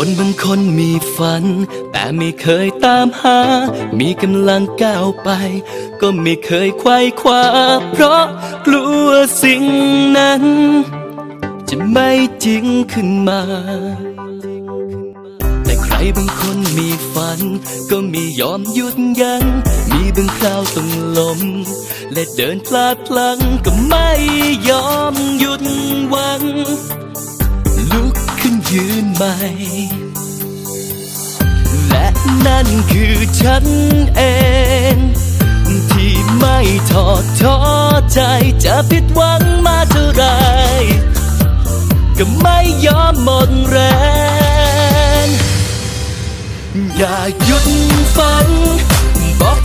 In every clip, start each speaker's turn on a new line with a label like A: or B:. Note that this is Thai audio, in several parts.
A: คนบางคนมีฝัน แต่ไม่เคยตามหา มีกำลังก้าวไป ก็ไม่เคยควายคว้า เพราะกลัวสิ่งนั้น จะไม่จริงขึ้นมา แต่ใครบางคนมีฝัน ก็มียอมหยุดยัง้งมีบางคราวต้องล้ม และเดินพลาดพลั้งก็ไม่ยอมหยุดหวัง ยืนใหม่ และนั่นคือฉันเอง ที่ไม่ทอดท้อใจจะผิดหวังมาเท่าไร ก็ไม่ยอมหมดแรง อย่าหยุดฝันบอก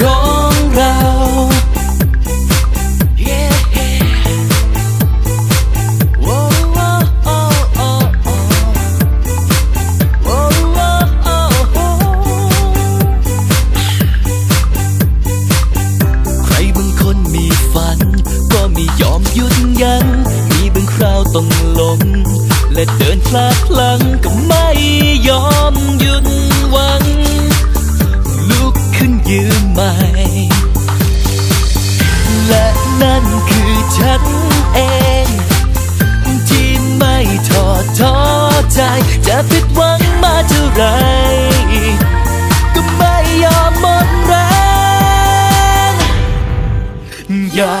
A: ของเรา Yeah. Whoa, whoa, oh, oh, oh. oh. Oh, oh, oh, oh. ใครบางคนมีฝัน ก็ไม่ยอมหยุดยั้งมีบางคราวต้องล้มและเดินพลาดพลั้งก็ไม่ยอมหยุดหวัง ยืมใหม่ และนั่นคือฉันเอง ที่ไม่ทอดท้อใจ จะผิดหวังมาเท่าไร ก็ไม่ยอมหมดแรงอย่า